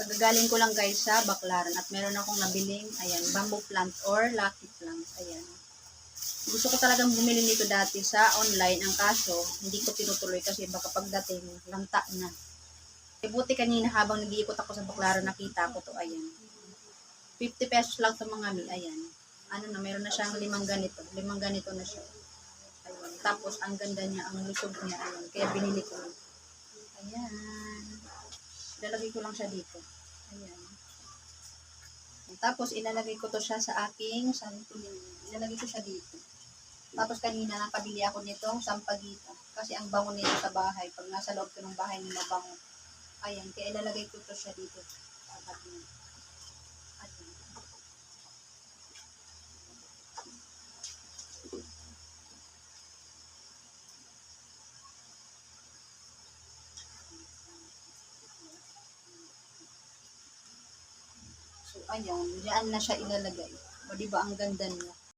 Kagagaling ko lang guys sa Baklaran at meron akong nabiling, ayan, bamboo plant or lucky plant. Ayan. Gusto ko talagang bumili nito dati sa online. Ang kaso, hindi ko tinutuloy kasi baka pagdating, lanta na. E buti kanina habang nag-iikot ako sa Baklaran, nakita ko to, ayan. 50 pesos lang to mga mi, ayan. Ano na, meron na siyang limang ganito. Limang ganito na siya. Ayun. Tapos, ang ganda niya, ang lusog niya, ayan. Kaya binili ko. Ayan. Ilalagay ko lang siya dito. Ayan. Tapos, ilalagay ko to siya sa aking, yun? Ilalagay ko siya dito. Tapos, kanina nakabili ako nito, sampagita. Kasi ang bango nito sa bahay. Pag nasa loob ko ng bahay, hindi mabango. Ayan, kaya ilalagay ko to siya dito. Ayan. Ayan, diyan na siya ilalagay. O, di ba, ang ganda niya.